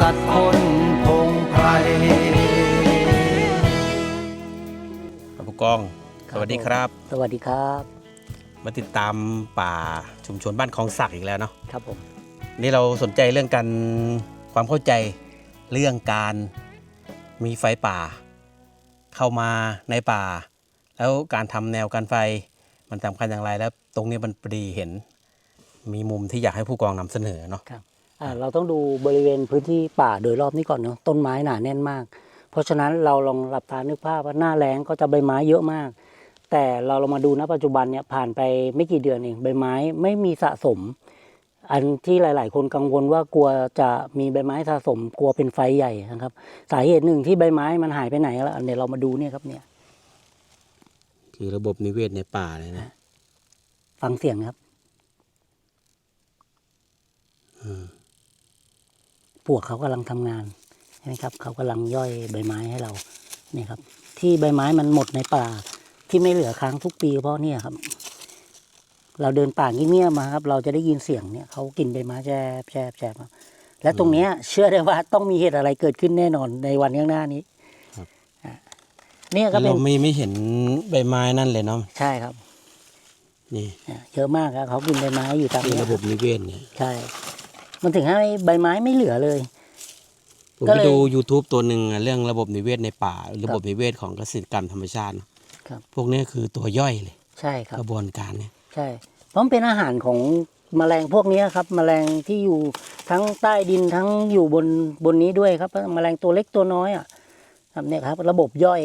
สัมพันธ์สัตว์คนพงไพรครับผู้กอง สวัสดีครับ สวัสดีครับ มาติดตามป่าชุมชนบ้านคลองสักอีกแล้วเนาะ ครับผม นี่เราสนใจเรื่องการความเข้าใจเรื่องการมีไฟป่า เข้ามาในป่า แล้วการทำแนวการไฟมันสำคัญอย่างไรแล้ว ตรงนี้มันปรีเห็น มีมุมที่อยากให้ผู้กองนำเสนอเนาะครับอ่า เราต้องดูบริเวณพื้นที่ป่าโดยรอบนี้ก่อนเนาะต้นไม้หนาแน่นมาก เพราะฉะนั้นเราลองหลับตานึกภาพว่าหน้าแล้งก็จะใบไม้เยอะมาก แต่เราลองมาดูณปัจจุบันเนี่ยผ่านไปไม่กี่เดือนเองใบไม้ไม่มีสะสม อันที่หลาย ๆ คนกังวลว่ากลัวจะมีใบไม้สะสม กลัวเป็นไฟใหญ่นะครับ สาเหตุหนึ่งที่ใบไม้มันหายไปไหนแล้วเนี่ยเรามาดูเนี่ยครับเนี่ยคือระบบนิเวศในป่าเลยนะ ฟังเสียงครับปล วกเขากำลังทำงานใช่ไหมครับเขากำลังย่อยใบไม้ให้เราเนี่ยครับ ที่ใบไม้มันหมดในป่าที่ไม่เหลือค้างทุกปีเพราะเนี่ยครับ เราเดินป่าเงียบๆมาครับ เราจะได้ยินเสียงเนี่ยเขากินใบไม้แจบแจบแจบครับและตรงเนี้ย เชื่อได้ว่าต้องมีเหตุอะไรเกิดขึ้นแน่นอนในวันข้างหน้านี้อะเนี่ยก็เป็เรานไม่ไม่เห็นใบไม้นั่นเลยเนาะใช่ครับ นี่เนี่ยเยอะมากครับเขากินใบไม้อยู่ตามคือเนี้ยระบบนิเวศเนี่ยใช่ มันถึงให้ใบไม้ไม่เหลือเลย ผมก็ไปเลยดู YouTube ตัวหนึ่งอะเรื่องระบบนิเวศในป่า ระบบนิเวศของเกษตรกรรมธรรมชาติเนอะครับ พวกนี้คือตัวย่อยเลยใช่ครับ กระบวนการเนี่ยใช่เพราะมันเป็นอาหารของแมลงพวกนี้ครับ แมลงที่อยู่ทั้งใต้ดินทั้งอยู่บนบนนี้ด้วยครับ แมลงตัวเล็กตัวน้อยอะครับเนี่ยครับ ระบบย่อย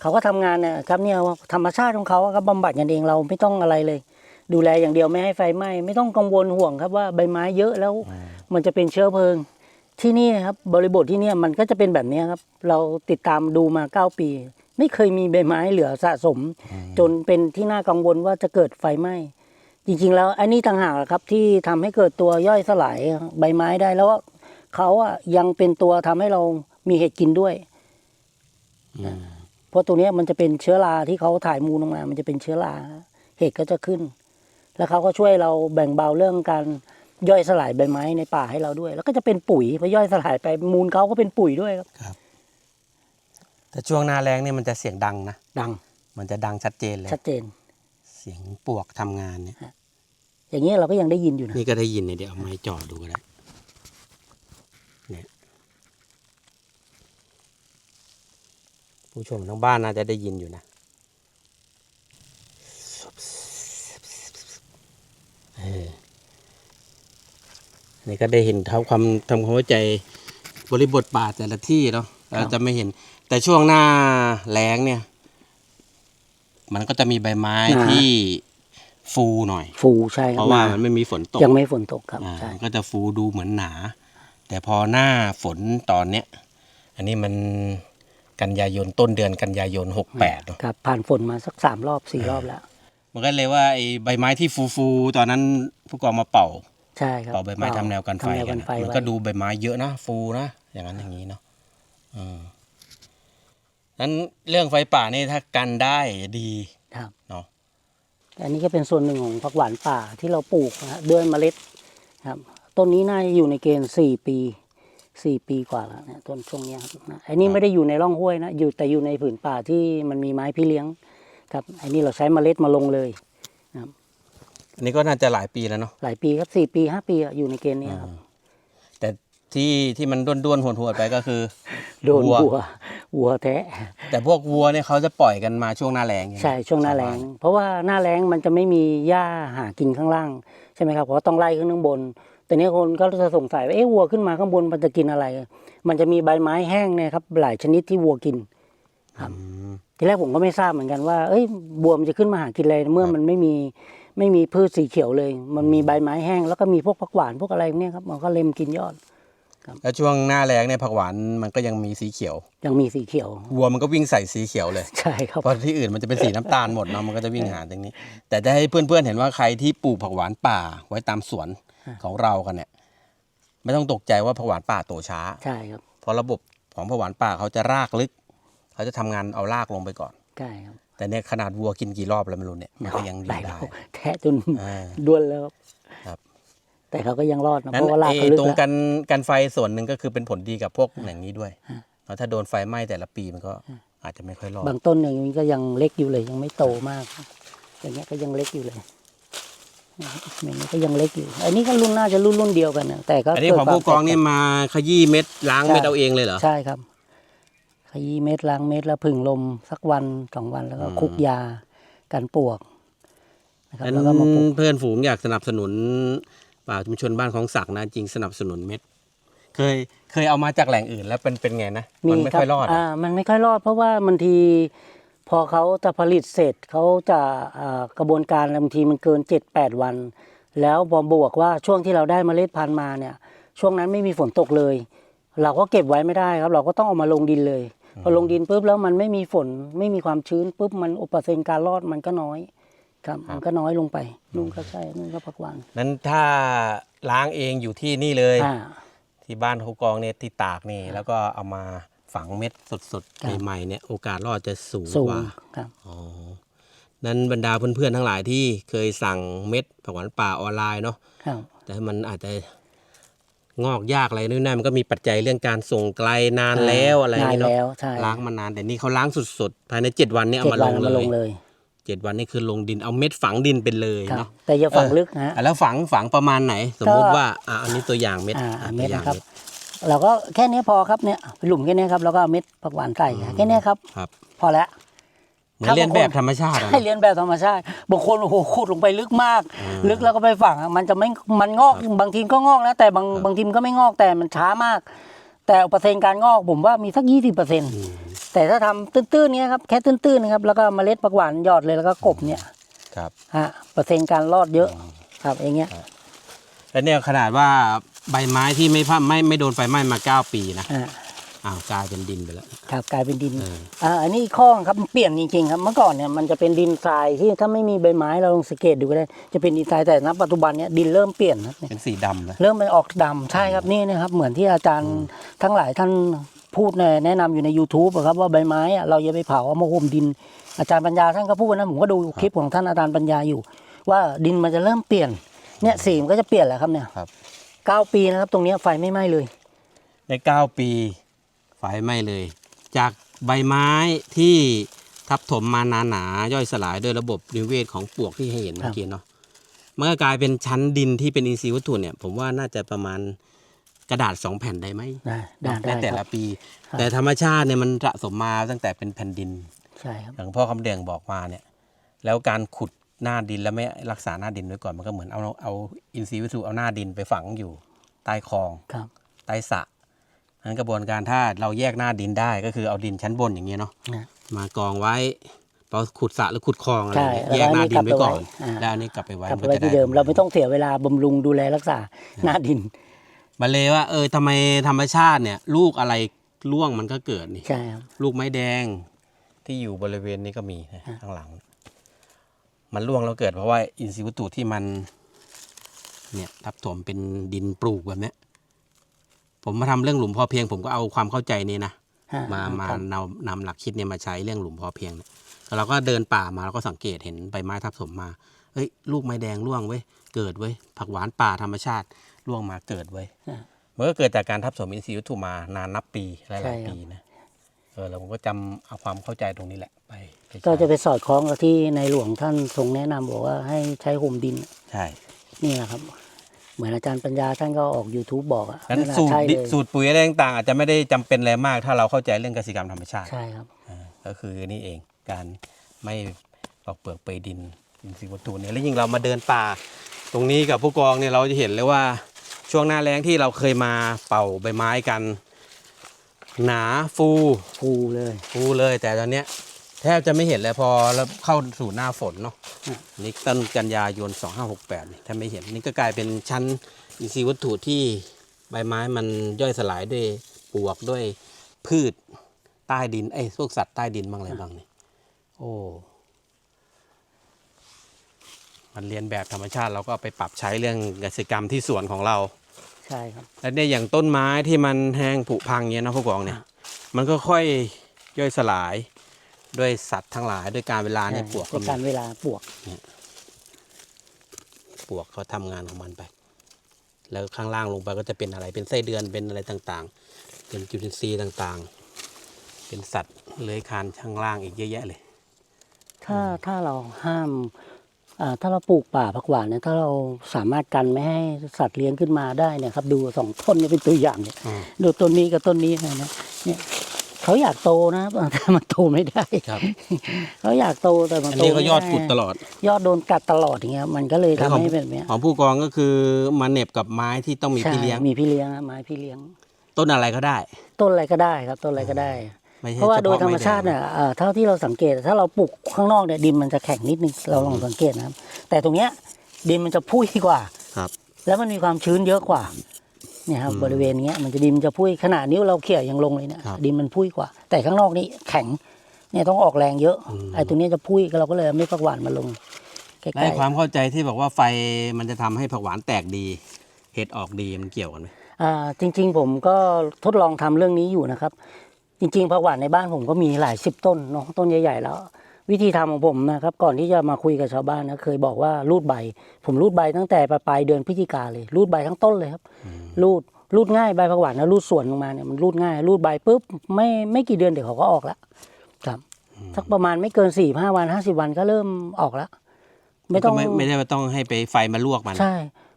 เขาก็ทำงานเนี่ยครับเนี่ยธรรมชาติของเขาอะครับบำบัดกันเองเราไม่ต้องอะไรเลย ดูแลอย่างเดียวไม่ให้ไฟไหม้ไม่ต้องกังวลห่วงครับว่าใบไม้เยอะแล้วมันจะเป็นเชื้อเพลิง ที่นี่ครับบริบทที่เนี่ยมันก็จะเป็นแบบนี้ครับ เราติดตามดูมาเก้าปี ไม่เคยมีใบไม้เหลือสะสม จนเป็นที่น่ากังวลว่าจะเกิดไฟไหม้จริงๆ แล้วอันนี้ต่างหากแหละครับที่ทำให้เกิดตัวย่อยสลายใบไม้ได้แล้วว่าเขาอะยังเป็นตัวทำให้เรามีเห็ดกินด้วยเพราะตัวเนี้ยมันจะเป็นเชื้อราที่เขาถ่ายมูลออกมา มันจะเป็นเชื้อราเห็ดก็จะขึ้น แล้วเขาก็ช่วยเราแบ่งเบาเรื่องการย่อยสลายใบไม้ในป่าให้เราด้วย แล้วก็จะเป็นปุ๋ยพอย่อยสลายไปมูลเขาก็เป็นปุ๋ยด้วยครับ ครับ แต่ช่วงหน้าแรงเนี่ยมันจะเสียงดังนะ ดัง มันจะดังชัดเจนเลย ชัดเจน เสียงปลวกทำงานเนี่ย อย่างเงี้ยเราก็ยังได้ยินอยู่นะ นี่ก็ได้ยินเนี่ยเดี๋ยวเอาไม้จ่อดูก็ได้ เนี่ย ผู้ชมทั้งบ้านน่าจะได้ยินอยู่นะเออ นี่ก็ได้เห็นเท่าความทำความเข้าใจบริบทป่าแต่ละที่เนาะเราจะไม่เห็น แต่ช่วงหน้าแล้งเนี่ย มันก็จะมีใบไม้ที่ฟูหน่อย ฟูใช่คเพรับราะว่าหมันไม่มีฝนตกยังไม่ฝนตกครับอ่าใช่ มันก็จะฟูดูเหมือนหนา แต่พอหน้าฝนตอนเนี้ยอันนี้มันกันยายนต้นเดือนกันยายนหกแปดครับผ่านฝนมาสักสามรอบสี่รอบแล้ว มันก็เลยว่าไอ้ใบไม้ที่ฟูฟูๆตอนนั้นผู้กองมาเป่า ใช่ครับเป่าใบไม้ทำแนวกันไฟทำแนวกักันนนะไฟมันไว้ก็ดูใบไม้เยอะนะฟูนะอย่างนั้นอย่างนี้เนาะอืมนั้นเรื่องไฟป่านี่ถ้ากันได้ดีครับ เนาะอันนี้ก็เป็นส่วนหนึ่งของผักหวานป่าที่เราปลูกนะฮะด้วยเมล็ดครับต้นนี้น่าจะอยู่ในเกณฑ์สี่ปีสี่ปีกว่าแล้วเนี่ยต้นช่วงเนี้ยครับนะอันนี้ไม่ได้อยู่ในร่องห้วยนะอยู่แต่อยู่ในผืนป่าที่มันมีไม้พี่เลี้ยงครับอันนี้เราใช้เมล็ดมาลงเลย อันนี้ก็น่าจะหลายปีแล้วเนาะหลายปีครับสี่ปีห้าปีอะอยู่ในเกณฑ์เนี้ยครับ แต่ที่ที่มันด้วนด้วนๆหวนหวนๆไปก็คือ โดนวัววัววัวแท้แต่พวกวัวเนี่ยเขาจะปล่อยกันมาช่วงหน้าแรงไใช่ช่วงหน้าแรงเพราะว่าหน้าแรงมันจะไม่มีหญ้าหากินข้างล่างใช่ไหมครับเพราะว่าต้องไล่ขึ้นข้างบน แต่เนี้ยคนก็จะสงสัยว่าเอ๊ะวัวขึ้นมาข้างบนมันจะกินอะไร มันจะมีใบไม้แห้งเนี่ยครับหลายชนิดที่วัวกินครับอืมทีแรกผมก็ไม่ทราบเหมือนกันว่า เอ้ยบัวมันจะขึ้นมาหากินอะไรเมื่อมันไม่มี ไม่มีพืชสีเขียวเลย มันมีใบไม้แห้ง แล้วก็มีพวกผักหวานพวกอะไรพวกเนี่ยครับมันก็เล็มกินยอด แล้วช่วงหน้าแรงเนี่ยผักหวานมันก็ยังมีสีเขียวยังมีสีเขียว วัวมันก็วิ่งใส่สีเขียวเลย ใช่ครับ เพราะที่อื่นมันจะเป็นสีน้ำตาลหมดเนาะมันก็จะวิ่งหาตรงนี้ แต่จะให้เพื่อนๆเห็นว่าใครที่ปลูกผักหวานป่าไว้ตามสวนของเรากันเนี่ย ไม่ต้องตกใจว่าผักหวานป่าโตช้า ใช่ครับ เพราะระบบของผักหวานป่าเขาจะรากลึก เขาจะทำงานเอารากลงไปก่อน ใช่ครับ แต่เนี่ยขนาดวัวกินกี่รอบแล้วไม่รู้เนี่ยมันก็ยังอหลายู่ยรได้อบแทะจนอ่าด้วนแล้วครับ แต่เขาก็ยังรอดนะนั้เพนราะว่าลากไอ้เขาลึกตรงแล้วกันกันไฟส่วนหนึ่งก็คือเป็นผลดีกับพวกอย่างนี้ด้วยฮะแล้วถ้าโดนไฟไหม้แต่ละปีมันก็อาจจะไม่ค่อยรอดบางต้นอย่างนี้ก็ยังเล็กอยู่เลย ยังไม่โตมากครับอย่างเงี้ยก็ยังเล็กอยู่เลยอย่างนี้ก็ยังเล็กอยู่ อันนี้ก็รุ่นน่าจะรุ่นรุ่นเดียวกันนะแต่ก็อันนี้เกิดของความผู้กองนี่แตต่มาขยี้เม็ดล้างเม็ดเอาเองเลยเหรอ ใช่ครับ ขยี้เม็ดล้างเม็ดแล้วผึ่งลมสักวันสองวันแล้วก็อืมคุกยากันปวกนะครับนั้นแล้วก็มาปลูกเพื่อนฝูงอยากสนับสนุนป่าชุมชนบ้านของศักดิ์นะจริงสนับสนุนเม็ด เคยเคยเอามาจากแหล่งอื่นแล้วเป็นเป็นไงนะมันไม่รับค่อยรอดอะอ่ามันไม่ค่อยรอด เพราะว่าบางที พอเขาจะผลิตเสร็จเขาจะอ่ากระบวนการบางทีมันเกินเจ็ดแปดวัน แล้วพอบวกว่าช่วงที่เราได้เมล็ดพันธุ์มาเนี่ย ช่วงนั้นไม่มีฝนตกเลย เราก็เก็บไว้ไม่ได้ครับ เราก็ต้องเอามาลงดินเลย พอลงดินปุ๊บแล้วมันไม่มีฝนไม่มีความชื้นปุ๊บมันอุปเซนการรอดมันก็น้อยครับมันก็น้อยลงไปนุ่นก็ใช่นุ่นก็ผักหวานนั้นถ้าล้างเองอยู่ที่นี่เลย อ่า ที่บ้านผู้กองเนี่ยที่ตากนี่ แล้วก็เอามาฝังเม็ดสดครับ ๆใหม่ๆเนี่ยโอกาสรอดจะสูงสูงกว่าครับ อ๋อนั้นบรรดาเพื่อนๆทั้งหลายที่เคยสั่งเม็ดผักหวานป่าออนไลน์เนาะครับ แต่มันอาจจะ งอกยากอะไรนู่นนั่นมันก็มีปัจจัยเรื่องการส่งไกลนานแล้วอะไรอย่างนานนี้เนาะแล้วใช่ล้างมานานแต่นี่เขาล้างสดๆ ภายในเจ็ดวันนี่เอาเจ็ดมาลวันงเอาเลมาลยงเลยเจ็ดวันนี่คือลงดินเอาเม็ดฝังดินเป็นเลยครับเนาะแต่อย่าฝังเออลึกนะฮะอะแล้วฝังฝังประมาณไหน สมมุติว่าอะอันนี้ตัวอย่างเม็ดอ่าอะเม็ดตัวอย่างนะครับเราก็แค่นี้พอครับเนี่ยหลุมแค่นี้ครับแล้วก็เอาเม็ดผักหวานใส่แค่นี้ครับครับพอแล้ว เหมือนเรียนแบบธรรมชาติอะให้เนาะเรียนแบบธรรมชาติบางคนโอ้โหขุดลงไปลึกมาก อืมลึกแล้วก็ไปฝังอะมันจะไม่มันงอกบางทีก็งอกนะแต่บางครับบางทีมันก็ไม่งอกแต่มันช้ามาก แต่เปอร์เซ็นต์การงอกผมว่ามีสักยี่สิบเปอร์เซ็นต์อืมแต่ถ้าทำตื้นๆเนี้ยครับแค่ตื้นๆนะครับแล้วก็เมล็ดผักหวานหยอดเลยแล้วก็กบเนี่ยครับ ฮะเปอร์เซ็นต์การรอดเยอะครับอย่างเงี้ยแล้วเนี่ยขนาดว่าใบไม้ที่ไม่พ่ไม่ไม่โดนไฟไหม้มาเก้าปีนะ อ่า อ้าวกลายเป็นดินไปแล้ว ครับกลายเป็นดินเออ อ่าอันนี้อีกข้อครับมันเปลี่ยนจริงๆครับเมื่อก่อนเนี่ยมันจะเป็นดินทรายที่ถ้าไม่มีใบไม้เราลองสังเกตดูก็ได้จะเป็นดินทรายแต่ณปัจจุบันเนี่ยดินเริ่มเปลี่ยนครับเนี่ยเป็นสีดำนะ เริ่มเป็นออกดำใช่ครับนี่นะครับเหมือนที่อาจารย์ทั้งหลายท่านพูดในแนะนำอยู่ใน YouTube อะครับว่าใบไม้อะเราอย่าไปเผาเอามาห่มดิน อาจารย์ปัญญาท่านก็พูดนะผมก็ดูคลิปของท่านอาจารย์ปัญญาอยู่ ว่าดินมันจะเริ่มเปลี่ยนเนี่ยสีมันก็จะเปลี่ยนแหละครับเนี่ยครับ เก้าปีนะครับตรงเนี้ยไฟไม่ไหม้เลย ในเก้าปี ไฟไหม้เลย จากใบไม้ที่ทับถมมาหนาๆย่อยสลายด้วยระบบนิเวศของปลวกที่ให้เห็นครัเมื่บอกี้เนาะมันก็กลายเป็นชั้นดินที่เป็นอินทรีย์วัตถุเนี่ย ผมว่าน่าจะประมาณกระดาษสองแผ่นได้ไหมได้ได้ในได้แต่คละรับปีครับแต่ธรรมชาติเนี่ยมันสะสมมาตั้งแต่เป็นแผ่นดินใช่ครับอย่างพ่อคำเดืองบอกมาเนี่ย แล้วการขุดหน้าดินแล้วไม่รักษาหน้าดินไว้ก่อนมันก็เหมือนเอาเอาอินทรีย์วัตถุเอาหน้าดินไปฝังอยู่ใต้คลองครับใต้สระ นั้นกระบวนการถ้าเราแยกหน้าดินได้ก็คือเอาดินชั้นบนอย่างเงี้ยเนาะนะมากองไว้พอขุดสระหรือขุดคลองอะไรใช่เนี่ยแยกหน้าดินไว้ก่อนแล้วอันนี้กลับไปไว้อ่าแล้วอันนี้กลับไปไว้กลับไปไว้ที่เดิมเราไม่ต้องเสียเวลาบำรุงดูแลรักษาหน้าดินมาเลยว่าเออทำไมธรรมชาติเนี่ย ลูกอะไรร่วงมันก็เกิดนี่ใช่ครับลูกไม้แดงที่อยู่บริเวณนี้ก็มีนะข้างหลัง มันร่วงแล้วเกิดเพราะว่าอินทรีย์วัตถุที่มัน เนี่ยทับถมเป็นดินปลูกแบบเนี้ย ผมมาทำเรื่องหลุมพอเพียง ผมก็เอาความเข้าใจนี้นะอ่มามาครับนำนำหลักคิดเนี่ยมาใช้เรื่องหลุมพอเพียงเนี่ยแล้วเราก็เดินป่ามาแล้วก็สังเกตเห็นใบไม้ทับถมมาเฮ้ยลูกไม้แดงร่วงเว้ยเกิดเว้ยผักหวานป่าธรรมชาติร่วงมาเกิดเว้ยอ่ามันก็เกิดจากการทับถมอินทรีย์วัตถุมานานนับปีหใช่ลายครับๆปีนะเออเราผมก็จำเอาความเข้าใจตรงนี้แหละไปไปใช้ก็จะไปสอดคล้องกับที่ในหลวงท่านทรงแนะนำบอกว่าให้ใช้ห่มดิน ใช่ นี่แหละครับ เหมือนอาจารย์ปัญญาท่านก็ออก YouTube บอกอะงั้นนั่นแหละสูตรใช่ดิเลยสูตรปุ๋ยอะไรต่างๆอาจจะไม่ได้จำเป็นอะไรมาก ถ้าเราเข้าใจเรื่องเกษตรกรรมธรรมชาติใช่ครับ อ่าก็คือนี่เองการไม่ปอกเปลือกเปยดินอินทรีย์วัตถุเนี่ยแล้วยิ่งเรามาเดินป่า ตรงนี้กับผู้กองเนี่ยเราจะเห็นเลยว่าช่วงหน้าแล้งที่เราเคยมาเป่าใบไม้กัน หนาฟู ฟูเลย ฟูเลยแต่ตอนเนี้ย แทบจะไม่เห็นเลยพอแล้วเข้าสู่หน้าฝนเนาะนี่ต้นกันยายน 2568นี่ถ้าไม่เห็นนี่ก็กลายเป็นชั้นอินทรีย์วัตถุที่ใบไม้มันย่อยสลายด้วยปวกด้วยพืชใต้ดินไอ้พวกสัตว์ใต้ดินบ้างอะไรบ้างนี่โอ้ มันเรียนแบบธรรมชาติเราก็ไปปรับใช้เรื่องกษตรกรรมที่สวนของเรา ใช่ครับ แล้วเนี่ยอย่างต้นไม้ที่มันแห้งผุพังเงี้ยนะผู้กองเนี่ย มันก็ค่อยย่อยสลาย ด้วยสัตว์ทั้งหลายด้วยการเวลาเนี่ยปลวกในก็มีการเวลาปวกปลวกเขาทำงานของมันไป แล้วข้างล่างลงไปก็จะเป็นอะไรเป็นไส้เดือนเป็นอะไรต่างๆ เป็นจุลินทรีย์ต่างๆ เป็นสัตว์เลื้อยคลานข้างล่างอีกเยอะแยะเลย ถ้าถ้าเราห้ามอ่าถ้าเราปลูกป่าผักหวานเนี่ยถ้าเราสามารถกันไม่ให้สัตว์เลี้ยงขึ้นมาได้เนี่ยครับ ดูสองต้นเนี่ยเป็นตัวอย่างเนี่ยอืมดูต้นนี้กับต้นนี้นะนะเนี่ย เขาอยากโตนะครับแต่มันโตไม่ได้ครับ เขาอยากโตแต่มันอันโตนี้ก็ไม่ยอดไกุดตลอดยอดโดนกัดตลอดอย่างเงี้ยมันก็เลยทำของให้เป็นแบบเนี้ยของผู้กองก็คือมาเหน็บกับไม้ที่ต้องมีใช่พี่เลี้ยงมีพี่เลี้ยงนะไม้พี่เลี้ยง ต้นอะไรก็ได้ ต้นอะไรก็ได้ครับ ต้นอะไรก็ได้ ไม่ใช่เพราะว่าฉพโดยธรรมไแดงชาติเนี่ยเอ่อเท่าที่เราสังเกต ถ้าเราปลูกข้างนอกเนี่ยดินมันจะแข็งนิดนึงเราลองสังเกตนะครับ แต่ตรงเนี้ยดินมันจะพุ้ยกว่า ครับ แล้วมันมีความชื้นเยอะกว่า เนี่ยครับอืมบริเวณเนี้ยมันจะดินมันจะพุ้ยขนาดนิ้วเราเขี่ยยังลงเลยเนี่ยครับดินมันพุ้ยกว่า แต่ข้างนอกนี่แข็งเนี่ยต้องออกแรงเยอะอืมไอ้ตรงเนี้ยจะพุ้ยเราก็เลยไม่ผักหวานมาลงใกได้ล้ความเข้าใจที่บอกว่าไฟมันจะทำให้ผักหวานแตกดี เห็ดออกดีมันเกี่ยวกันไหมๆอ่าจริง ๆ ผมก็ทดลองทำเรื่องนี้อยู่นะครับ จริงๆผักหวานในบ้านผมก็มีหลายสิบต้นเนาะต้นใหญ่ ๆ แล้ว วิธีทำของผมนะครับก่อนที่จะมาคุยกับชาวบ้านนะเคยบอกว่ารูดใบ ผมรูดใบตั้งแต่ปลายๆเดือนพฤศจิกาเลย รูดใบทั้งต้นเลยครับรูดรูดง่ายใบผักหวานนะรูดส่วนลงมาเนี่ยมันรูดง่าย รูดใบปุ๊บไม่ไม่กี่เดือนเดี๋ยวเขาก็ออกแล้วครับสักประมาณไม่เกินสี่ห้าวันห้าสิบวันก็เริ่มออกแล้วไม่ต้องก็ไม่ไม่ได้ว่าต้องให้ไปไฟมาลวกมันใช่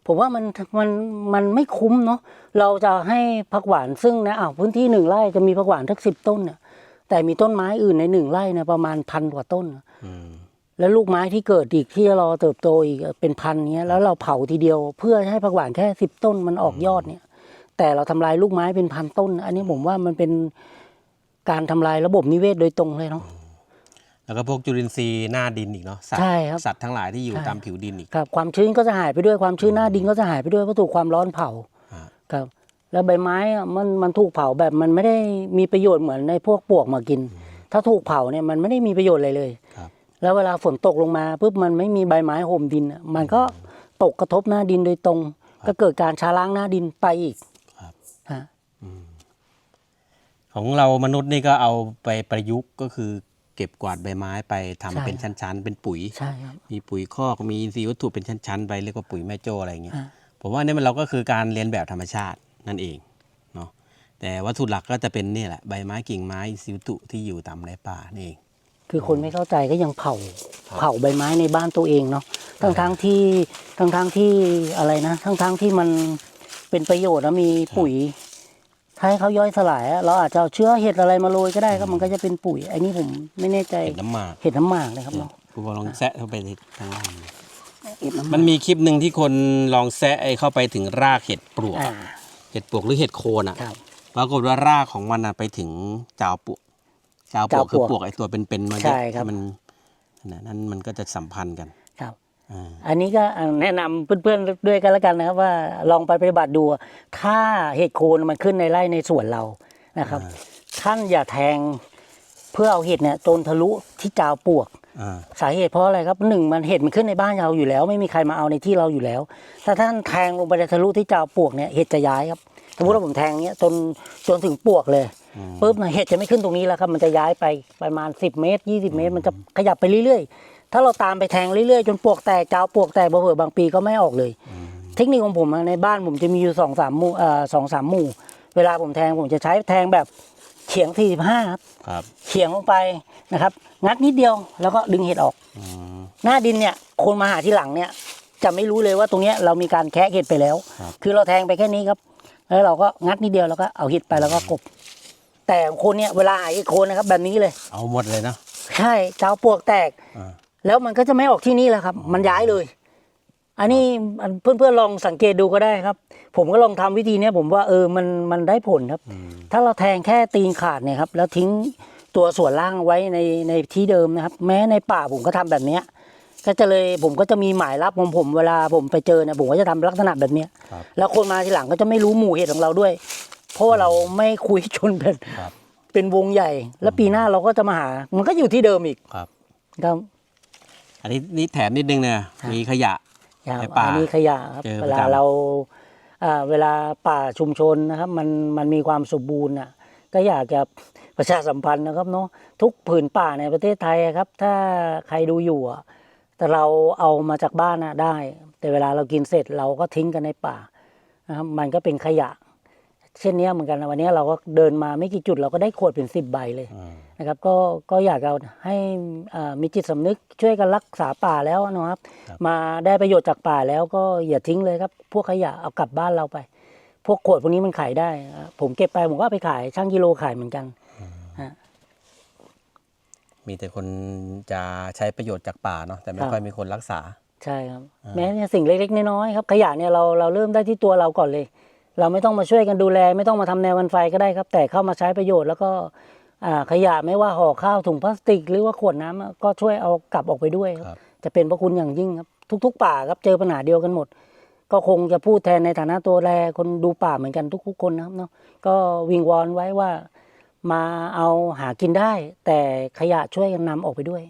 ผมว่ามันมันมันไม่คุ้มเนาะเราจะให้ผักหวานซึ่งนะอ้าวพื้นที่หนึ่งไร่จะมีผักหวานทักสิบต้นเนี่ย แต่มีต้นไม้อื่นในหนึ่งไร่เนี่ยประมาณพันกว่าต้นอืมแล้วลูกไม้ที่เกิดอีกที่รอเติบโตอีกเป็นพันเงี้ยแล้วเราเผาทีเดียว เพื่อให้ผักหวานแค่สิบต้นมันออกยอดเนี่ย แต่เราทำลายลูกไม้เป็นพันต้น อันนี้ผมว่ามันเป็นการทำลายระบบนิเวศโดยตรงเลยเนาะแล้วก็พวกจุลินทรีย์หน้าดินอีกเนาะสัตว์ใช่ครับสัตว์ทั้งหลายที่อยู่ใช่ตามผิวดินอีกครับความชื้นก็จะหายไปด้วยความชื้นหน้าดินก็จะหายไปด้วยเพราะถูกความร้อนเผาอ่าครับ แล้วใบไม้อะมันมันถูกเผาแบบมันไม่ได้มีประโยชน์เหมือนในพวกปลวกมากิน ถ้าถูกเผาเนี่ยมันไม่ได้มีประโยชน์อะไรเลยครับแล้วเวลาฝนตกลงมาปุ๊บมันไม่มีใบไม้ห่มดินอะมันก็ตกกระทบหน้าดินโดยตรง ก็เกิดการช้าล้างหน้าดินไปอีกครับฮะของเรามนุษย์นี่ก็เอาไปประยุกต์ก็คือเก็บกวาดใบไม้ไปทำเป็นชั้น ๆ เป็นปุ๋ยใช่ครับมีปุ๋ยคอกมีอินทรีย์วัตถุเป็นชั้น ๆ ไปเรียกว่าปุ๋ยแม่โจ้อะไรเงี้ยอ่าผมว่าเนี่ยมันเราก็คือการเรียนแบบธรรมชาติ นั่นเองเนาะแต่วัตถุหลักก็จะเป็นนี่แหละใบไม้กิ่งไม้อินทรีย์วัตถุที่อยู่ตามไรป่านี่เอง คือคนไม่เข้าใจก็ยังเผาเผาใบไม้ในบ้านตัวเองเนาะทั้งทั้งๆที่ทั้งทั้งๆที่อะไรนะทั้งทั้งๆที่มันเป็นประโยชน์แล้วมีปุ๋ยถ้าให้เขาย่อยสลายอะเราอาจจะเอาเชื้อเห็ดอะไรมาโรยก็ได้ก็มันก็จะเป็นปุ๋ยอันนี้ผมไม่แน่ใจเห็ดน้ำหมากเห็ดน้ำหมากเลยครับเนาะกูลองแซะเข้าไปในทางล่างเห็ดน้ำหมัมากนมีคลิปหนึ่งที่คนลองแซะไอ้เข้าไปถึงรากเห็ดปลวกอ่าเห็ดปลวกหรือเห็ดโคนอะครับ ปรากฏว่ารากของมันอะไปถึงจาวปลวกจาวปลวกจาวปลวกคือปลวกไอ้ตัวเป็นๆมาเยใช่อะครับที่มันนั่นนั้นมันก็จะสัมพันธ์กันครับ อ่า อันนี้ก็แนะนำเพื่อนๆด้วยกันแล้วกันนะครับว่าลองไปปฏิบัติดู ถ้าเห็ดโคนมันขึ้นในไร่ในสวนเรานะครับ ท่านอย่าแทงเพื่อเอาเห็ดเนี่ยจนทะลุที่จาวปลวกอ่า สาเหตุเพราะอะไรครับหนึ่งมันเห็ดมันขึ้นในบ้านเราอยู่แล้ว ไม่มีใครมาเอาในที่เราอยู่แล้ว ถ้าท่านแทงลงไปในทะลุที่จาวปลวกเนี่ยเห็ดจะย้ายครับสมมติว่าผมแทงเนี้ยจนจนถึงปลวกเลยอืมปุ๊บนะเห็ดจะไม่ขึ้นตรงนี้แล้วครับ มันจะย้ายไปประมาณ 10 เมตร 20 เมตร มันจะขยับไปเรื่อยๆ ถ้าเราตามไปแทงเรื่อยๆ จนปลวกแตกจาวปลวกแตกเผื่อๆบางปีก็ไม่ออกเลย เทคนิคของผมอะในบ้านผมจะมีอยู่สองสามหมู่เอ่อสองสามหมู่ เวลาผมแทงผมจะใช้แทงแบบ เฉียง45ครับ ครับเฉียงลงไปนะครับ งัดนิดเดียวแล้วก็ดึงเห็ดออกอืมหน้าดินเนี่ย คนมาหาที่หลังเนี่ย จะไม่รู้เลยว่าตรงเนี้ยเรามีการแคะเห็ดไปแล้ว ครับ คือเราแทงไปแค่นี้ครับ แล้วเราก็งัดนิดเดียวแล้วก็เอาเห็ดไปแล้วก็กบ แต่คนเนี่ยเวลาหาเห็ดโคนนะครับ แบบนี้เลย เอาหมดเลยนะใช่เจ้าปลวกแตก อ่าแล้วมันก็จะไม่ออกที่นี่แหละครับ มันย้ายเลย อันนี้เพื่อนๆลองสังเกตดูก็ได้ครับ ผมก็ลองทำวิธีเนี้ยผมว่าเออมันมันได้ผลครับอืมถ้าเราแทงแค่ตีนขาดเนี่ยครับ แล้วทิ้งตัวส่วนล่างไว้ในในที่เดิมนะครับ แม้ในป่าผมก็ทำแบบเนี้ยก็จะเลยผมก็จะมีหมายรับของผมเวลาผมไปเจอเนี่ยผมก็จะทำลักษณะแบบเนี้ยครับแล้วคนมาทีหลังก็จะไม่รู้หมู่เหตุของเราด้วย เพราะว่าเราไม่คุยชนเป็นครับเป็นวงใหญ่ แล้วปีหน้าเราก็จะมาหา มันก็อยู่ที่เดิมอีกครับครับ อันนี้นี่แถมนิดนึงเนี่ยมีขยะ ครับในป่าอันนี้ขยะครับเจอเวประลาจำเราอ่าเวลาป่าชุมชนนะครับ มันมันมีความสมบูรณ์อะก็อยากจะประชาสัมพันธ์นะครับเนาะทุกผืนป่าในประเทศไทยอะครับ ถ้าใครดูอยู่อะแต่เราเอามาจากบ้านนะได้ แต่เวลาเรากินเสร็จเราก็ทิ้งกันในป่านะครับมันก็เป็นขยะ เช่นเนี้ยเหมือนกันนะวันนี้เราก็เดินมาไม่กี่จุดเราก็ได้ขวดเป็นสิบใบเลยอืมนะครับ ก็ก็อยากเอาให้อ่ามีจิตสำนึกช่วยกันรักษาป่าแล้วนะครับ มาได้ประโยชน์จากป่าแล้วก็อย่าทิ้งเลยครับ พวกขยะเอากลับบ้านเราไป พวกขวดพวกนี้มันขายได้อ่าผมเก็บไปผมก็เอาไปขายช่างกิโลขายเหมือนกันฮะมีแต่คนจะใช้ประโยชน์จากป่าเนาะแต่ไม่ครับค่อยมีคนรักษา ใช่ครับอ่าแม้เนี่ยสิ่งเล็กๆน้อยๆครับ ขยะเนี่ยเราเราเริ่มได้ที่ตัวเราก่อนเลย เราไม่ต้องมาช่วยกันดูแล ไม่ต้องมาทำแนวกันไฟก็ได้ครับ แต่เข้ามาใช้ประโยชน์แล้วก็อ่าขยะไม่ว่าห่อข้าวถุงพลาสติก หรือว่าขวดน้ำอะก็ช่วยเอากลับออกไปด้วยครับครับ จะเป็นพระคุณอย่างยิ่งครับ ทุก ๆ ป่าครับเจอปัญหาเดียวกันหมด ก็คงจะพูดแทนในฐานะตัวแลคนดูป่าเหมือนกันทุกๆคนนะครับเนาะก็วิงวอนไว้ว่ามาเอาหากินได้ แต่ขยะช่วยกันนำออกไปด้วย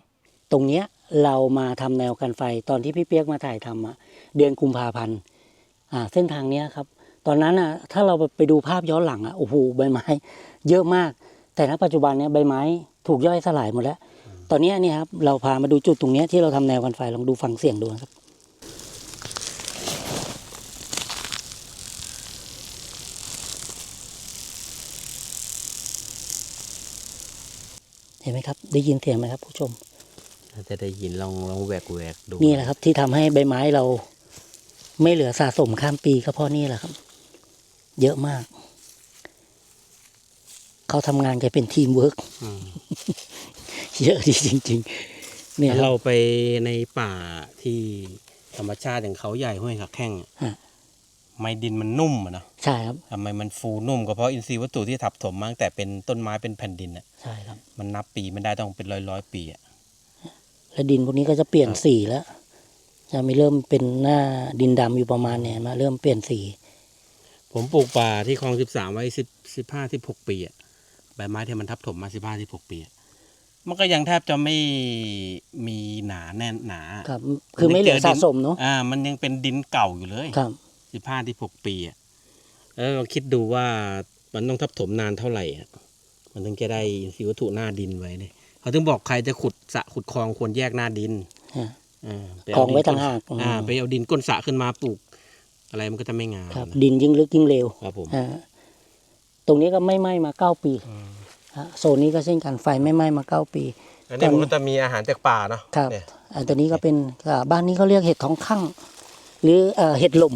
ตรงเนี้ยเรามาทำแนวกันไฟตอนที่พี่เปียกมาถ่ายทำอะเดือนกุมภาพันธ์อ่าเส้นทางเนี้ยครับ ตอนนั้นอะถ้าเราไปดูภาพย้อนหลังอะโอ้โหใบไม้ เยอะมาก แต่ณปัจจุบันเนี้ยใบไม้ถูกย่อยสลายหมดแล้ว ตอนเนี้ยเนี่ยครับเราพามาดูจุดตรงเนี้ยที่เราทำแนวกันไฟลองดูฟังเสียงดูนะครับเห็นไหมครับ ได้ยินเสียงไหมครับ ผู้ชมถ้าจะได้ยินลองลองแหวกแหวกดูนี่แหละครับ ที่ทำให้ใบไม้เรา ไม่เหลือสะสมข้ามปีก็เพราะนี่แหละครับ เยอะมาก เขาทำงานกันเป็นทีมเวิร์กอืมเยอะดีจริง ๆ เนี่ยถ้าครัเราบไปในป่าที่ธรรมชาติอย่างเขาใหญ่ห้วยขักแข้งอะฮะไม้ดินมันนุ่มอะเนาะใช่ครับทำไมมันฟูนุ่มก็เพราะอินทรีย์วัตถุที่ทับถมมาตั้งแต่เป็นต้นไม้เป็นแผ่นดินอะใช่ครับ มันนับปีไม่ได้ต้องเป็นร้อยร้อยๆปีอะแล้วดินพวกนี้ก็จะเปลี่ยนครับสีแล้ว จะมีเริ่มเป็นหน้าดินดำอยู่ประมาณเนี่ยมาเริ่มเปลี่ยนสี ผมปลูกป่าที่คลองสิบสามไว้สิบสิบห้าสิบหกปีอะใบไม้ที่มันทับถมมาสิบห้าสิบหกปีอะมันก็ยังแทบจะไม่มีหนาแน่นหนาครับ คือไม่เหลือสะสมเนาะอ่า มันยังเป็นดินเก่าอยู่เลยครับสิบห้าที่หกปีอะแล้วลองคิดดูว่ามันต้องทับถมนานเท่าไหร่อะมันถึงจะได้อินทรีย์วัตถุหน้าดินไว้เนี่ยเขาถึงบอกใครจะขุดสระขุดคลองควรแยกหน้าดินฮะอ่าปกองเดินไว้ต่างหากอ่าไปเอาดินก้นสระขึ้นมาปลูก อะไรมันก็จะไม่งามครับนะดินยิ่งลึกยิ่งเร็วครับผมฮะตรงนี้ก็ไม่ไหม้มาเก้าปีอืมฮะโซนนี้ก็เช่นกันไฟไม่ไหม้มาเก้าปี อันนี้มันก็จะมีอาหารจากป่าเนาะครับเนี่ยอันตัวนี้ก็เป็นอ่าบ้านนี้เขาเรียกเห็ดท้องข้างหรือเอ่อเห็ดหล่ม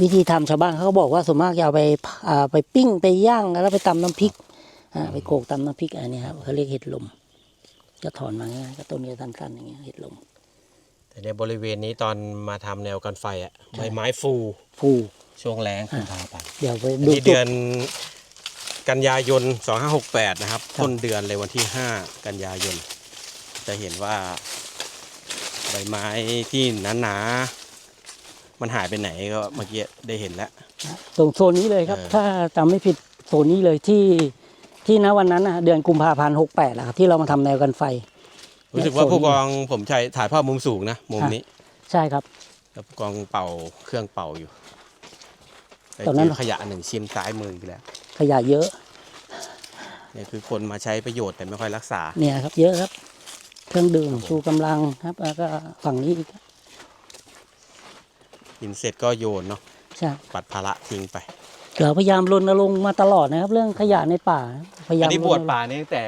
วิธีทำชาวบ้านเขาก็บอกว่าส่วนมากจะเอาไปอ่าไปปิ้งไปย่างแล้วไปตำน้ำพริกอ่าไปโขลกตำน้ำพริกอันนี้ครับเขาเรียกเห็ดหล่มจะถอนมาง่ายๆก็ต้นก็สั้นๆอย่างเงี้ยเห็ดหล่มแต่ ในบริเวณนี้ตอนมาทำแนวกันไฟอะใบไม้ฟูฟูช่วงแรงคุณพาไปเดี๋ยวไปอันดูนี้จุดเดือนกันยายน 2568 นะครับครับ ต้นเดือนเลยวันที่ 5 กันยายน จะเห็นว่า ใบไม้ที่หนาๆมันหายไปไหนก็เมื่อกี้ได้เห็นแล้ว ตรงโซนนี้เลยครับ เออ ถ้าจำไม่ผิดโซนนี้เลยที่ที่ณวันนั้นนะเดือนกุมภาพันธ์หกแปดครับที่เรามาทำแนวกันไฟ รู้สึกว่าโซนนี้ผู้กองผมใช้ถ่ายภาพมุมสูงนะมุมนี้ ใช่ครับแล้วผู้กองเป่าเครื่องเป่าอยู่ไปตอนนั้นเจอขยะหนึ่งชิ้นซ้ายมือไปแล้ว ขยะเยอะเนี่ยคือคนมาใช้ประโยชน์แต่ไม่ค่อยรักษา เนี่ยครับ เยอะครับ เครื่องดื่มชูกำลังครับ แล้วก็ฝั่งนี้อีกกินเสร็จก็โยนเนาะใช่ปัดภาระทิ้งไปเราพยายามรณรงค์มาตลอดนะครับ เรื่องขยะในป่า พยายาอัมนนี้บวชรณรงค์ป่านี่ตั้งแต่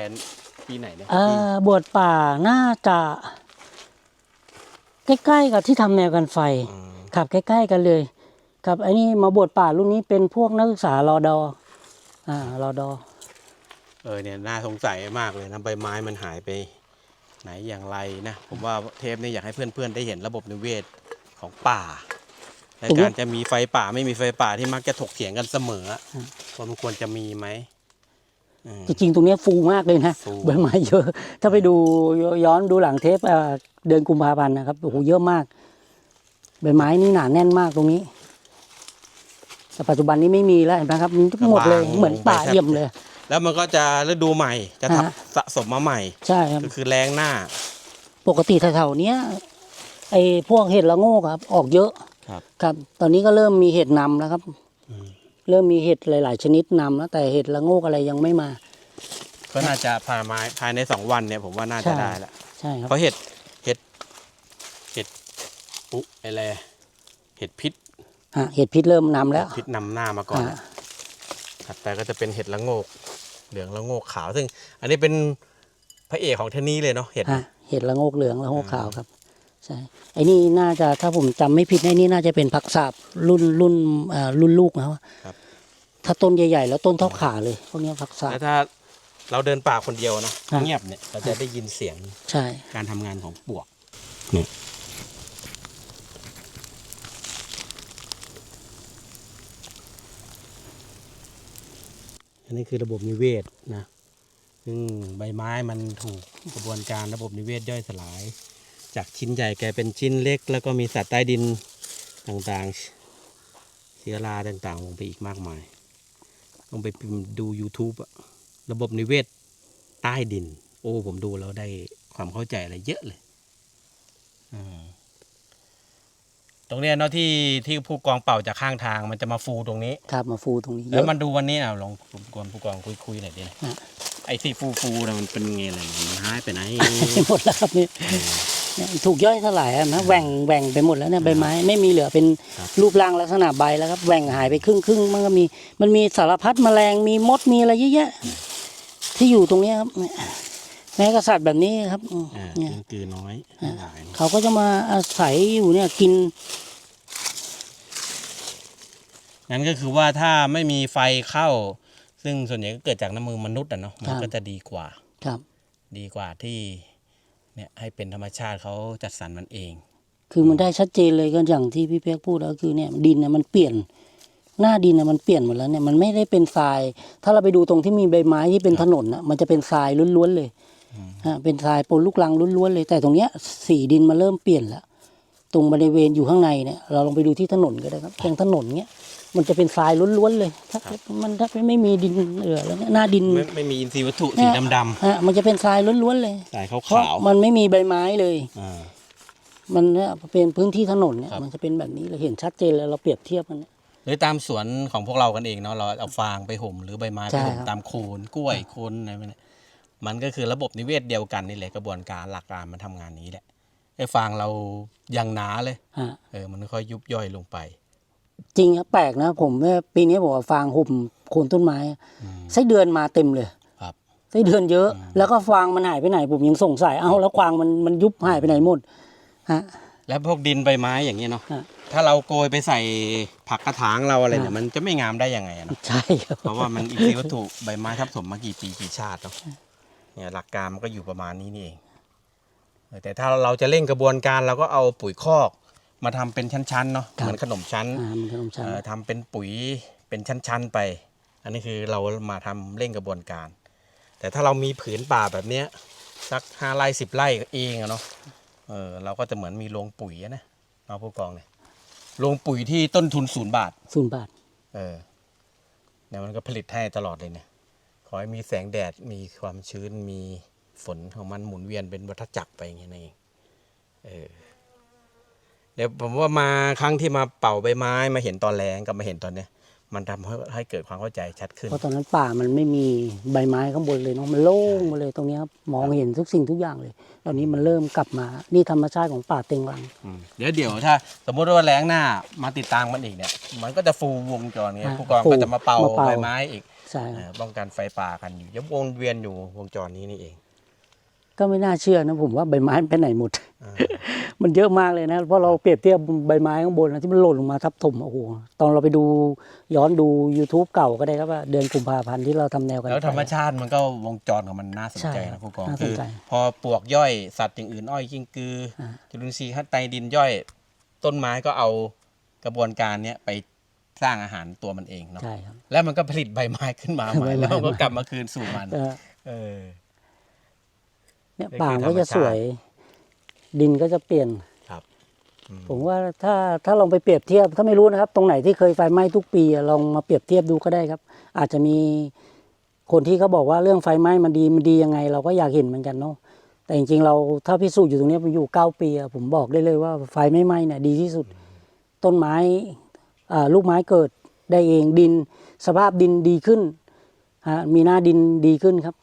ปีไหนเนี่ยอ่าบวชป่าน่าจะใกล้ๆกับที่ทำแนวกันไฟ อืมครับใกล้ ๆ กันเลย ครับไอ้นี่มาบวชป่ารุ่นนี้เป็นพวกนักศึกษารอดออ่ารอดอเออเนี่ยน่าสงสัยมากเลยนะใบไม้มันหายไป ไหนอย่างไรนะผมว่าเทปนี้อยากให้เพื่อนๆได้เห็นระบบนิเวศของป่าและการจะมีไฟป่าไม่มีไฟป่าที่มักจะถกเถียงกันเสมอว่ามันควรจะมีไหมอืม จริงๆ ตรงเนี้ยฟูมากเลยนะฟูใบไม้เยอะ ถ้าไปดูย้อนดูหลังเทปเอ่อเดือนกุมภาพันธ์นะครับโอ้โหเยอะมาก ใบไม้นี่หนาแน่นมากตรงนี้ แต่ปัจจุบันนี้ไม่มีแล้วเห็นไหมครับมันหมดเลยเหมือนป่าเอี่ยมเลย แล้วมันก็จะฤดูใหม่จะทับฮะสะสมมาใหม่ ใช่ครับก็คือแรงหน้า ปกติแถวๆเนี้ยไอ้พวกเห็ดละโงกครับ ออกเยอะครับ ครับ ตอนนี้ก็เริ่มมีเห็ดนำแล้วครับอืม เริ่มมีเห็ดหลาย ๆ ชนิดนำแล้วแต่เห็ดละโงกอะไรยังไม่มา ก็น่าจะภายไม้ภายในสองวันเนี่ยผมว่าน่าใช่จะได้แล้วใช่ครับ เพราะเห็ดเห็ดเห็ดปุ๊อะไรเห็ดพิษฮะเห็ดพิษเริ่มนำแล้ว พิษนำหน้ามาก่อนฮะ ถัดไปก็จะเป็นเห็ดละโงก เหลืองละโงกขาวซึ่ง อันนี้เป็นพระเอกของเทนนี้เลยเนาะเห็ด ฮะเห็ดละโงกเหลืองละโงกขาวครับ ใช่ไอ้นี่น่าจะถ้าผมจำไม่ผิดไอ้นี่น่าจะเป็นผักสาบรุ่นรุ่นอ่ารุ่นลูกนะครับครับ ถ้าต้นใหญ่ๆ แล้วต้นเท่าขาเลยพวกเนี้ยผักสาบ แล้วถ้าเราเดินป่าคนเดียวนะฮะเงียบเนี่ยเราจะได้ยินเสียงใช่ การทำงานของปลวกเนี่ยอันนี้คือระบบนิเวศนะ ซึ่งใบไม้มันถูกกระบวนการระบบนิเวศย่อยสลาย จากชิ้นใหญ่กลายเป็นชิ้นเล็ก แล้วก็มีสัตว์ใต้ดินต่างๆเชื้อราต่างๆลงไปอีกมากมายลองไปพิมพ์ดู YouTube อะระบบนิเวศใต้ดิน โอ้ ผมดูแล้วได้ความเข้าใจอะไรเยอะเลยอืมตรงเนี้ยเนาะที่ที่ผู้กองเป่าจากข้างทางมันจะมาฟูตรงนี้ ครับมาฟูตรงนี้เยแล้วอะมันดูวันนี้นะลองผู้กองผู้กองคุยคุยหน่อยดินะฮะไอ้ที่ฟูฟูนะมันเป็นไงอะไรมันหายไปไหนหมดแล้วครับนี่เนี่ย ถูกย่อยสลายอะนะแหว่งแหว่งไปหมดแล้วเนี่ยใบไม้ไม่มีเหลือเป็นครับรูปร่างลักษณะใบแล้วครับแหว่งหายไปครึ่งครึ่งมันก็มี มันมีสารพัดแมลงมีมดมีอะไรเยอะแยะที่อยู่ตรงเนี้ยครับเนี่ยแม้กษัตริย์แบบนี้ครับอืมอ่าเนี่ยคือน้อยหลายเขาก็จะมาอาศัยอยู่เนี่ยกินงั้นก็คือว่าถ้าไม่มีไฟเข้า ซึ่งส่วนใหญ่ก็เกิดจากน้ำมือมนุษย์อะเนาะมันก็จะดีกว่า ครับ ดีกว่าที่ เนี่ยให้เป็นธรรมชาติเขาจัดสรรมันเอง คือมันได้ชัดเจนเลยก็อย่างที่พี่เป๊กพูดก็คือเนี่ยดินเนี่ยมันเปลี่ยน หน้าดินน่ะมันเปลี่ยนหมดแล้วเนี่ยมันไม่ได้เป็นทราย ถ้าเราไปดูตรงที่มีใบไม้ที่เป็นถนนน่ะมันจะเป็นทรายล้วนๆเลยฮะเป็นทรายปนลูกรังล้วนๆเลย แต่ตรงเนี้ยสีดินมันเริ่มเปลี่ยนแล้วตรงบริเวณอยู่ข้างในเนี่ยเราลองไปดูที่ถนนก็ได้ครับตรงถนนเนี้ย มันจะเป็นทรายล้วนๆเลย ถ้ามันถ้าไม่มีดินเหลือแล้วเนี่ยหน้าดินไม่ไม่มีอินทรีย์วัตถุสีดำฮะมันจะเป็นทรายล้วนๆเลยๆสายขาเพราะวมันไม่มีใบไม้เลยๆอ่ามันเนี่ยเป็นพื้นที่ถนนเนี่ยครับมันจะเป็นแบบนี้เราเห็นชัดเจนเลยเราเปรียบเทียบกันเนี่ยหรือตามสวนของพวกเรากันเองเนาะเราเอาฟางไปห่มหรือใบไม้ไปใช่ห่มครับตามโคนกล้วยโคนอะไรพวกเนี้ยมันก็คือระบบนิเวศเดียวกันนี่แหละกระบวนการหลักการมันทำงานนี้แหละไอ้ฟางเรายังหนาเลยฮะเออมันค่อยยุบย่อยลงไป จริงครับแปลกนะผมเนี่ยปีนี้บอกว่าฟางห่มโคนต้นไม้อะอืมไส้เดือนมาเต็มเลยครับไส้เดือนเยอะ แล้วก็ฟางมันหายไปไหน ผมยังสงสัยเอ้าแล้วฟางมันมันยุบหายไปไหนหมดฮะแล้วพวกดินใบไม้อย่างเงี้ยเนาะฮะถ้าเราโกยไปใส่ผักกระถางเราอะไรเนี่ยฮะมันจะไม่งามได้ยังไงอะเนาะใช่ครับเพราะว่ามันอินทรีย์วัตถุใบไม้ทับถมมากี่ปีกี่ชาติเนาะเนี่ยหลักการมันก็อยู่ประมาณนี้นี่เองเออแต่ถ้าเราจะเร่งกระบวนการเราก็เอาปุ๋ยคอก มาทำเป็นชั้นๆเนาะเหมือนขนมชั้นอ่ามันขนมชั้นเอ่อทำเป็นปุ๋ยเป็นชั้นๆไป อันนี้คือเรามาทำเร่งกระบวนการ แต่ถ้าเรามีผืนป่าแบบเนี้ยสักห้าไร่สิบไร่เองอะเนาะเออเราก็จะเหมือนมีโรงปุ๋ยอะนะเอาผู้กองเนี่ยโรงปุ๋ยที่ต้นทุนศูนย์บาทศูนย์บาท เออเนี่ยมันก็ผลิตให้ตลอดเลยเนี่ยขอให้มีแสงแดดมีความชื้นมีฝนของมันหมุนเวียนเป็นวัฏจักรไปอย่างเงี้ยนั่นเองเออ เดี๋ยวผมว่ามาครั้งที่มาเป่าใบไม้มาเห็นตอนแรงกับมาเห็นตอนเนี้ยมันทำให้ให้เกิดความเข้าใจชัดขึ้น เพราะตอนนั้นป่ามันไม่มีใบไม้ข้างบนเลยเนาะมันโล่งหมาเลยตรงเนี้ยครับมองเห็นทุกสิ่งทุกอย่างเลยตอนนี้มันเริ่มกลับมา นี่ธรรมชาติของป่าเต็งรัง อืมเดี๋ยวเดี๋ยวถ้า สมมติว่าแรงหน้ามาติดตามมันอีกเนี่ย มันก็จะฟูวงจรเงี้ยอ่าผู้กองฟูก็จะมาเป่ามาเป่า ใบไม้อีกใช่คเอรับอป้องกันไฟป่ากันอยู่ยังวนเวียนอยู่วงจรนี้นี่เอง ก็ไม่น่าเชื่อนะผมว่าใบไม้มันไปไหนหมดอ่ามันเยอะมากเลยนะ เพราะเราเปรียบเทียบใบไม้ข้างบนนะที่มันหล่นลงมาทับถมโอ้โหตอนเราไปดูย้อนดู YouTube เก่าก็ได้ครับว่าเดือนกุมภาพันธ์ที่เราทำแนวกัน แล้วธรรมไปชาติมันก็วงจรของมันน่าสนใจใช่ครันะบผู้กองน่าสนคือใจ พอปลวกย่อยสัตว์อย่างอื่นอ้อยกิ้งกืออาจุลินทรีย์ข้างใต้ดินย่อย ต้นไม้ก็เอากระบวนการเนี้ยไปสร้างอาหารตัวมันเองเนาะใช่ครับ แล้วมันก็ผลิตใบไม้ขึ้นมาใหม่ใบไม้แล้วมันก็กลับมาคืนสู่มันเออเออ เนี่ยนี่คือป่ามันก็จะธรรมชาติสวย ดินก็จะเปลี่ยนครับอืมผมว่าถ้าถ้าลองไปเปรียบเทียบถ้าไม่รู้นะครับ ตรงไหนที่เคยไฟไหม้ทุกปีอะลองมาเปรียบเทียบดูก็ได้ครับ อาจจะมีคนที่เขาบอกว่าเรื่องไฟไหม้มันดีมันดียังไง เราก็อยากเห็นเหมือนกันเนาะแต่จริงๆเราถ้าพิสูจน์อยู่ตรงเนี้ยมันอยู่เก้าปีอะผมบอกได้เลยว่าไฟไม่ไหม้เนี่ยดีที่สุด ต้นไม้อ่าลูกไม้เกิดได้เองดิน สภาพดินดีขึ้นฮะมีหน้าดินดีขึ้นครับ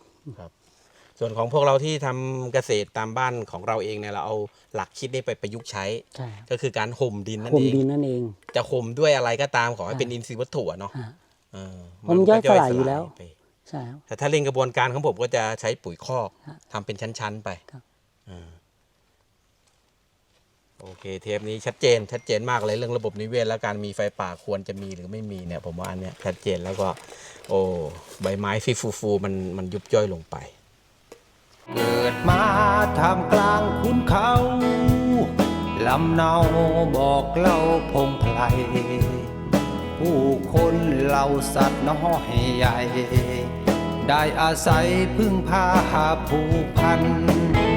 ส่วนของพวกเราที่ทำเกษตรตามบ้านของเราเองเนี่ยเราเอาหลักคิดนี้ไปประยุกต์ใช้ใช่ครับก็คือการห่มดินนั่นคุมเองดินนั่นเอง จะห่มด้วยอะไรก็ตามขอให้เป็นอ่าอินทรีย์วัตถุอะเนาะฮะเออมันย่อยสลายอยู่แล้วไปใช่ครับแต่ถ้าเร่งกระบวนการของผมก็จะใช้ปุ๋ยคอกฮะทำเป็นชั้นๆไปครับอ่าโอเค เทปนี้ชัดเจน ชัดเจนมากเลยเรื่องระบบนิเวศและการมีไฟป่าควรจะมีหรือไม่มีเนี่ย ผมว่าอันเนี้ยชัดเจนแล้วก็ โอ้ใบไม้ที่ฟูๆมันมันยุบย่อยลงไป เกิดมาทำกลางคุณเขาลำเนาบอกเล่าพงไพรผู้คนเหล่าสัตว์น้อยใหญ่ ได้อาศัยพึ่งพาหาผูกพันคน